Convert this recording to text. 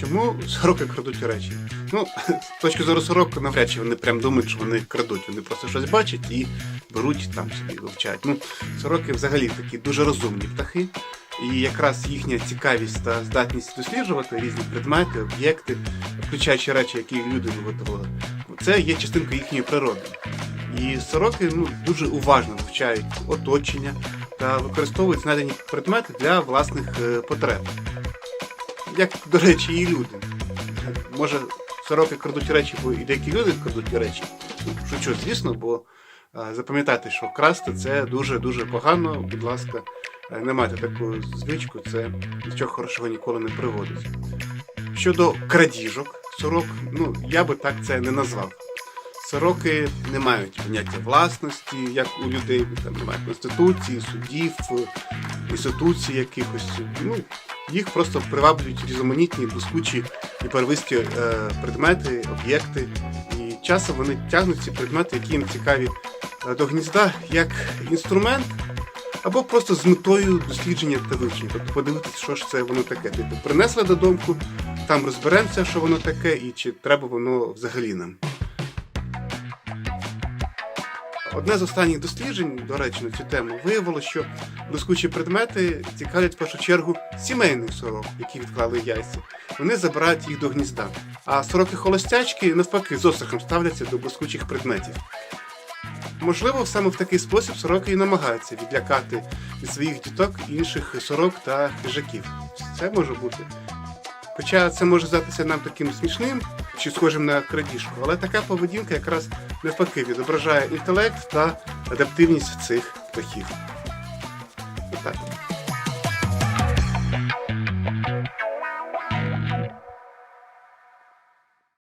Чому сороки крадуть речі? Ну, з точки зору сорок, навряд чи вони прям думають, що вони крадуть. Вони просто щось бачать і беруть там собі вивчають. Ну, сороки взагалі такі дуже розумні птахи. І якраз їхня цікавість та здатність досліджувати різні предмети, об'єкти, включаючи речі, які люди виготовили, це є частинка їхньої природи. І сороки ну, дуже уважно вивчають оточення та використовують знайдені предмети для власних е, потреб. Як, до речі, і люди. Може, сороки крадуть речі, бо і деякі люди крадуть речі. Шучу, звісно, бо е, запам'ятайте, що красти це дуже-дуже погано. Будь ласка, е, не майте таку звичку, це нічого хорошого ніколи не приводить. Щодо крадіжок, сорок, ну я би так це не назвав. Сороки не мають поняття власності, як у людей, там немає конституції, судів, інституцій якихось. Ну, їх просто приваблюють різноманітні, блискучі і первисті е, предмети, об'єкти. І часом вони тягнуть ці предмети, які їм цікаві е, до гнізда, як інструмент, або просто з метою дослідження та вивчення. Тобто подивитися, що ж це воно таке. Типу, принесли додому, там розберемося, що воно таке, і чи треба воно взагалі нам. Одне з останніх досліджень, до речі, на цю тему виявило, що блискучі предмети цікавлять в першу чергу сімейних сорок, які відклали яйця. Вони забирають їх до гнізда. А сороки холостячки навпаки з острахом ставляться до блискучих предметів. Можливо, саме в такий спосіб сороки і намагаються відлякати від своїх діток інших сорок та хижаків. Це може бути. Хоча це може здатися нам таким смішним чи схожим на крадіжку, але така поведінка якраз навпаки відображає інтелект та адаптивність цих птахів. Отак. от.